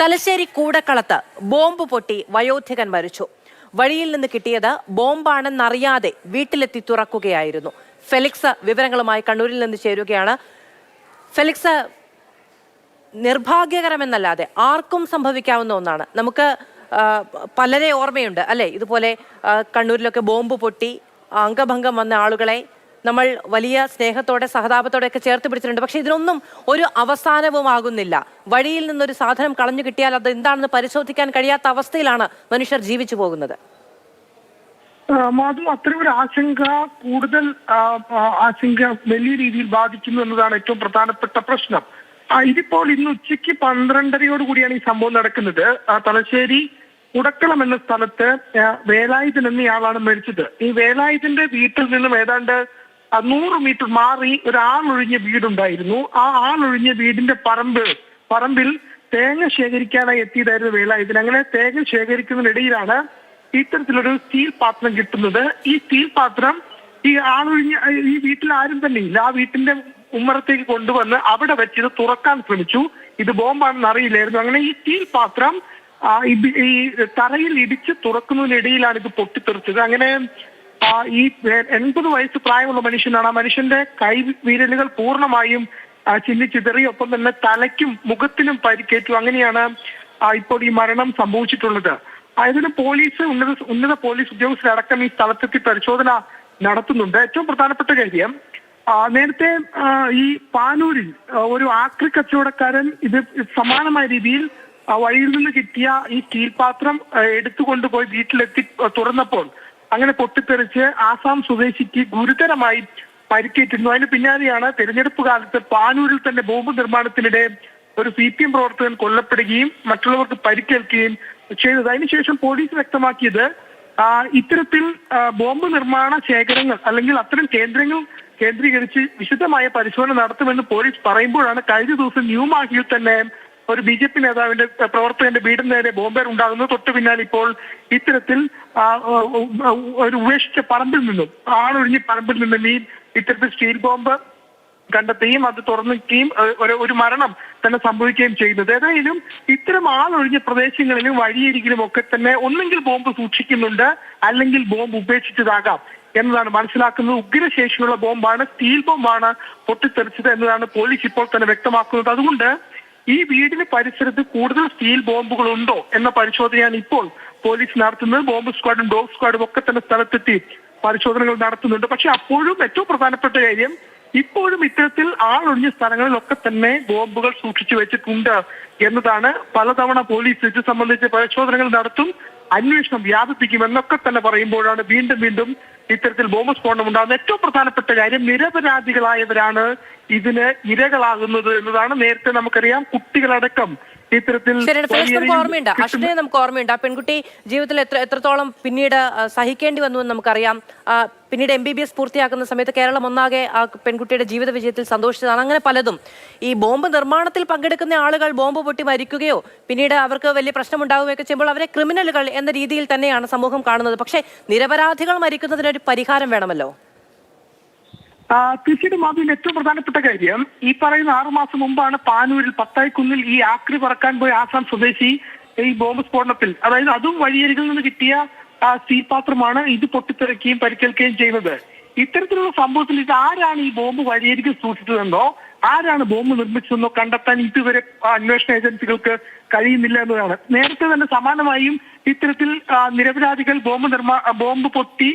Thalassery കൂടക്കളത്ത് bomb പൊട്ടി വയോധികൻ മരിച്ചു. വഴിയിൽ നിന്ന് കിട്ടിയത് ബോംബാണെന്നറിയാതെ വീട്ടിലെത്തി തുറക്കുകയായിരുന്നു. ഫെലിക്സ് വിവരങ്ങളുമായി കണ്ണൂരിൽ നിന്ന് ചേരുകയാണ്. ഫെലിക്സ് നിർഭാഗ്യകരമെന്നല്ലാതെ ആർക്കും സംഭവിക്കാവുന്ന ഒന്നാണ്. നമുക്ക് പലരെ ഓർമ്മയുണ്ട് അല്ലേ? ഇതുപോലെ കണ്ണൂരിലൊക്കെ ബോംബ് പൊട്ടി അംഗഭംഗം വന്ന ആളുകളെ നമ്മൾ വലിയ സ്നേഹത്തോടെ സഹതാപത്തോടെ ഒക്കെ ചേർത്ത് പിടിച്ചിട്ടുണ്ട്. പക്ഷെ ഇതിനൊന്നും ഒരു അവസാനവും ആകുന്നില്ല വഴിയിൽ നിന്നൊരു സാധനം കളഞ്ഞു കിട്ടിയാൽ അത് എന്താണെന്ന് പരിശോധിക്കാൻ കഴിയാത്ത അവസ്ഥയിലാണ് മനുഷ്യർ ജീവിച്ചു പോകുന്നത്. മാധു അത്തരം ഒരു ആശങ്ക കൂടുതൽ ആശങ്ക വലിയ രീതിയിൽ ബാധിക്കുന്നു എന്നതാണ് ഏറ്റവും പ്രധാനപ്പെട്ട പ്രശ്നം. ഇതിപ്പോൾ ഇന്ന് ഉച്ചയ്ക്ക് പന്ത്രണ്ടരയോട് കൂടിയാണ് ഈ സംഭവം നടക്കുന്നത്. തലശ്ശേരി ഉടക്കളം എന്ന സ്ഥലത്ത് വേലായുധൻ എന്നയാളാണ് മരിച്ചത്. ഈ വേലായുധന്റെ വീട്ടിൽ നിന്നും ഏതാണ്ട് നൂറ് മീറ്റർ മാറി ഒരു ആളൊഴിഞ്ഞ വീടുണ്ടായിരുന്നു. ആ ആളൊഴിഞ്ഞ വീടിന്റെ പറമ്പ് പറമ്പിൽ തേങ്ങ ശേഖരിക്കാനായി എത്തിയതായിരുന്നു വേലായുധൻ അങ്ങനെ തേങ്ങ ശേഖരിക്കുന്നതിനിടയിലാണ് ഇത്തരത്തിലൊരു സ്റ്റീൽ പാത്രം കിട്ടുന്നത്. ഈ സ്റ്റീൽ പാത്രം ഈ ആളൊഴിഞ്ഞ ഈ വീട്ടിൽ ആരും തന്നെ ഇല്ല. ആ വീട്ടിന്റെ ഉമ്മറത്തേക്ക് കൊണ്ടുവന്ന് അവിടെ വെച്ച് ഇത് തുറക്കാൻ ശ്രമിച്ചു. ഇത് ബോംബാണെന്ന് അറിയില്ലായിരുന്നു. അങ്ങനെ ഈ സ്റ്റീൽ പാത്രം ഈ തറയിൽ ഇടിച്ച് തുറക്കുന്നതിനിടയിലാണ് ഇത് പൊട്ടിത്തെറിച്ചത്. അങ്ങനെ ഈ എൺപത് വയസ്സ് പ്രായമുള്ള മനുഷ്യനാണ്. ആ മനുഷ്യന്റെ കൈ വിരലുകൾ പൂർണമായും ചിന്നിച്ചിതറി ഒപ്പം തന്നെ തലയ്ക്കും മുഖത്തിനും പരിക്കേറ്റു. അങ്ങനെയാണ് ഇപ്പോൾ ഈ മരണം സംഭവിച്ചിട്ടുള്ളത്. അതിന് പോലീസ് ഉന്നത ഉന്നത പോലീസ് ഉദ്യോഗസ്ഥരടക്കം ഈ സ്ഥലത്തെത്തി പരിശോധന നടത്തുന്നുണ്ട്. ഏറ്റവും പ്രധാനപ്പെട്ട കാര്യം നേരത്തെ ഈ പാനൂരിൽ ഒരു ആക്രി കച്ചവടക്കാരൻ ഇത് സമാനമായ രീതിയിൽ വഴിയിൽ നിന്ന് കിട്ടിയ ഈ സ്റ്റീൽ പാത്രം എടുത്തുകൊണ്ടുപോയി വീട്ടിലെത്തി തുറന്നപ്പോൾ അങ്ങനെ പൊട്ടിത്തെറിച്ച് ആസാം സ്വദേശിക്ക് ഗുരുതരമായി പരിക്കേറ്റിരുന്നു. അതിന് പിന്നാലെയാണ് തെരഞ്ഞെടുപ്പ് കാലത്ത് പാനൂരിൽ തന്നെ ബോംബ് നിർമ്മാണത്തിനിടെ ഒരു സി പി എം പ്രവർത്തകൻ കൊല്ലപ്പെടുകയും മറ്റുള്ളവർക്ക് പരിക്കേൽക്കുകയും ചെയ്തത്. അതിനുശേഷം പോലീസ് വ്യക്തമാക്കിയത് ഇത്തരത്തിൽ ബോംബ് നിർമ്മാണ ശേഖരങ്ങൾ അല്ലെങ്കിൽ അത്തരം കേന്ദ്രങ്ങൾ കേന്ദ്രീകരിച്ച് വിശദമായ പരിശോധന നടത്തുമെന്ന് പോലീസ് പറയുമ്പോഴാണ് കഴിഞ്ഞ ദിവസം ന്യൂമാഹിയിൽ തന്നെ ഒരു ബി ജെ പി നേതാവിന്റെ പ്രവർത്തകന്റെ വീടിന് നേരെ ബോംബേർ ഉണ്ടാകുന്നത് തൊട്ടു പിന്നാലെ ഇപ്പോൾ ഇത്തരത്തിൽ ഒരു ഉപേക്ഷിച്ച പറമ്പിൽ നിന്നും ആളൊഴിഞ്ഞ് പറമ്പിൽ നിന്നും ഈ ഇത്തരത്തിൽ സ്റ്റീൽ ബോംബ് കണ്ടെത്തുകയും അത് തുറന്നിക്കുകയും ഒരു ഒരു മരണം തന്നെ സംഭവിക്കുകയും ചെയ്യുന്നത്. ഏതായാലും ഇത്തരം ആളൊഴിഞ്ഞ പ്രദേശങ്ങളിലും വഴിയരികിലും ഒക്കെ തന്നെ ഒന്നെങ്കിൽ ബോംബ് സൂക്ഷിക്കുന്നുണ്ട് അല്ലെങ്കിൽ ബോംബ് ഉപേക്ഷിച്ചതാകാം എന്നതാണ് മനസ്സിലാക്കുന്നത്. ഉഗ്രശേഷിയുള്ള ബോംബാണ് സ്റ്റീൽ ബോംബാണ് പൊട്ടിത്തെറിച്ചത് എന്നതാണ് പോലീസ് ഇപ്പോൾ തന്നെ വ്യക്തമാക്കുന്നത്. അതുകൊണ്ട് ഈ വീടിന് പരിസരത്ത് കൂടുതൽ സ്റ്റീൽ ബോംബുകൾ ഉണ്ടോ എന്ന പരിശോധനയാണ് ഇപ്പോൾ പോലീസ് നടത്തുന്നത്. ബോംബ് സ്ക്വാഡും ഡോഗ് സ്ക്വാഡും ഒക്കെ തന്നെ സ്ഥലത്തെത്തി പരിശോധനകൾ നടത്തുന്നുണ്ട്. പക്ഷെ അപ്പോഴും ഏറ്റവും പ്രധാനപ്പെട്ട കാര്യം ഇപ്പോഴും ഇത്തരത്തിൽ ആളൊഴിഞ്ഞ സ്ഥലങ്ങളിലൊക്കെ തന്നെ ബോംബുകൾ സൂക്ഷിച്ചു വെച്ചിട്ടുണ്ട് എന്നതാണ്. പലതവണ പോലീസ് ഇത് സംബന്ധിച്ച് പരിശോധനകൾ നടത്തും. അന്വേഷണം വ്യാപിപ്പിക്കും എന്നൊക്കെ തന്നെ പറയുമ്പോഴാണ് വീണ്ടും വീണ്ടും ഇത്തരത്തിൽ ബോംബ് സ്ഫോടനം ഉണ്ടാകുന്ന ഏറ്റവും പ്രധാനപ്പെട്ട കാര്യം നിരപരാധികളായവരാണ് ഇതിന് ഇരകളാകുന്നത് എന്നതാണ് നേരത്തെ നമുക്കറിയാം. കുട്ടികളടക്കം ഇത്തരത്തിൽ നമുക്ക് ഓർമ്മയുണ്ട്. അഷ്ണയെ നമുക്ക് ഓർമ്മയുണ്ട്. ആ പെൺകുട്ടി ജീവിതത്തിൽ എത്ര എത്രത്തോളം പിന്നീട് സഹിക്കേണ്ടി വന്നു എന്ന് നമുക്കറിയാം. പിന്നീട് എം ബി ബി എസ് പൂർത്തിയാക്കുന്ന സമയത്ത് കേരളം ഒന്നാകെ ആ പെൺകുട്ടിയുടെ ജീവിത വിജയത്തിൽ സന്തോഷിച്ചതാണ്. അങ്ങനെ പലതും. ഈ ബോംബ് നിർമ്മാണത്തിൽ പങ്കെടുക്കുന്ന ആളുകൾ ബോംബ് പൊട്ടി മരിക്കുകയോ പിന്നീട് അവർക്ക് വലിയ പ്രശ്നമുണ്ടാവുകയൊക്കെ ചെയ്യുമ്പോൾ അവരെ ക്രിമിനലുകൾ എന്ന രീതിയിൽ തന്നെയാണ് സമൂഹം കാണുന്നത്. പക്ഷേ നിരപരാധികൾ മരിക്കുന്നതിനൊരു പരിഹാരം വേണമല്ലോ? തീർച്ചയായിട്ടും മാധ്യമം ഏറ്റവും പ്രധാനപ്പെട്ട കാര്യം ഈ പറയുന്ന ആറു മാസം മുമ്പാണ് പാനൂരിൽ പത്തായിക്കുന്നിൽ ഈ ആക്രി പറക്കാൻ പോയ ആസാം സ്വദേശി ഈ ബോംബ് സ്ഫോടനത്തിൽ അതായത് അതും വഴിയരികിൽ നിന്ന് കിട്ടിയ പാത്രമാണ് ഇത് പൊട്ടിത്തെറിക്കുകയും പരിക്കേൽക്കുകയും ചെയ്യുന്നത്. ഇത്തരത്തിലുള്ള സംഭവത്തിൽ ഇത് ആരാണ് ഈ ബോംബ് വഴിയരികിൽ സൂക്ഷിച്ചതെന്നോ ആരാണ് ബോംബ് നിർമ്മിച്ചതെന്നോ കണ്ടെത്താൻ ഇതുവരെ അന്വേഷണ ഏജൻസികൾക്ക് കഴിയുന്നില്ല എന്നതാണ്. നേരത്തെ തന്നെ സമാനമായും ഇത്തരത്തിൽ നിരപരാധികൾ ബോംബ് നിർമ്മാ ബോംബ് പൊട്ടി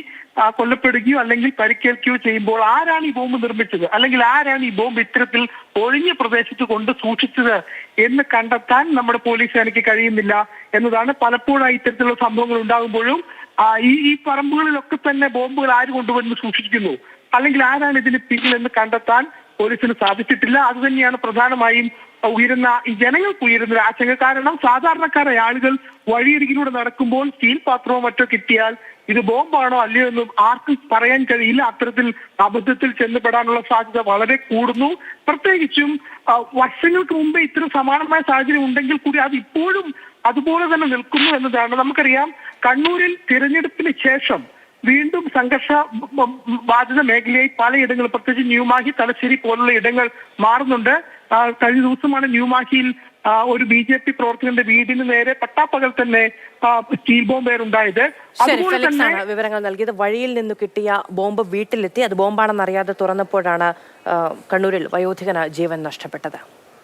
കൊല്ലപ്പെടുകയോ അല്ലെങ്കിൽ പരിക്കേൽക്കുകയോ ചെയ്യുമ്പോൾ ആരാണ് ഈ ബോംബ് നിർമ്മിച്ചത്? അല്ലെങ്കിൽ ആരാണ് ഈ ബോംബ് ഇത്തരത്തിൽ ഒഴിഞ്ഞ പ്രദേശത്ത് കൊണ്ട് സൂക്ഷിച്ചത് എന്ന് കണ്ടെത്താൻ നമ്മുടെ പോലീസ് സേനയ്ക്ക് കഴിയുന്നില്ല എന്നതാണ് പലപ്പോഴും ഇത്തരത്തിലുള്ള സംഭവങ്ങൾ ഉണ്ടാകുമ്പോഴും ഈ ഈ പറമ്പുകളിലൊക്കെ തന്നെ ബോംബുകൾ ആര് കൊണ്ടുവന്ന് സൂക്ഷിക്കുന്നു? അല്ലെങ്കിൽ ആരാണ് ഇതിന് പിന്നിലെന്ന് കണ്ടെത്താൻ പോലീസിന് സാധിച്ചിട്ടില്ല. അത് തന്നെയാണ് പ്രധാനമായും ഉയരുന്ന ഈ ജനങ്ങൾക്ക് ഉയരുന്ന ഒരു ആശങ്ക. കാരണം സാധാരണക്കാരായ ആളുകൾ വഴിയരികിലൂടെ നടക്കുമ്പോൾ സ്റ്റീൽ പാത്രമോ മറ്റോ കിട്ടിയാൽ ഇത് ബോംബാണോ അല്ലയോ എന്നും ആർക്കും പറയാൻ കഴിയില്ല. അത്തരത്തിൽ അബദ്ധത്തിൽ ചെന്നപ്പെടാനുള്ള സാധ്യത വളരെ കൂടുന്നു. പ്രത്യേകിച്ചും വർഷങ്ങൾക്ക് മുമ്പേ ഇത്തരം സമാനമായ സാഹചര്യം ഉണ്ടെങ്കിൽ കൂടി അത് ഇപ്പോഴും അതുപോലെ തന്നെ നിൽക്കുന്നു എന്നതാണ് നമുക്കറിയാം. കണ്ണൂരിൽ തിരഞ്ഞെടുപ്പിന് ശേഷം വീണ്ടും സംഘർഷ ബാധിത മേഖലയായി പലയിടങ്ങളും പ്രത്യേകിച്ച് ന്യൂമാഹി തലശ്ശേരി പോലുള്ള ഇടങ്ങൾ മാറുന്നുണ്ട്. കഴിഞ്ഞ ദിവസമാണ് ന്യൂമാഹിയിൽ ഒരു ബി ജെ പി പ്രവർത്തകന്റെ വീടിന് നേരെ പട്ടാപ്പകൽ തന്നെ സ്റ്റീൽ ബോംബ് ഉണ്ടായത്. അതുപോലെ തന്നെ വിവരങ്ങൾ നൽകിയത്. വഴിയിൽ നിന്ന് കിട്ടിയ ബോംബ് വീട്ടിലെത്തി. അത് ബോംബാണെന്ന് അറിയാതെ തുറന്നപ്പോഴാണ് കണ്ണൂരിൽ വയോധികന് ജീവൻ നഷ്ടപ്പെട്ടത്.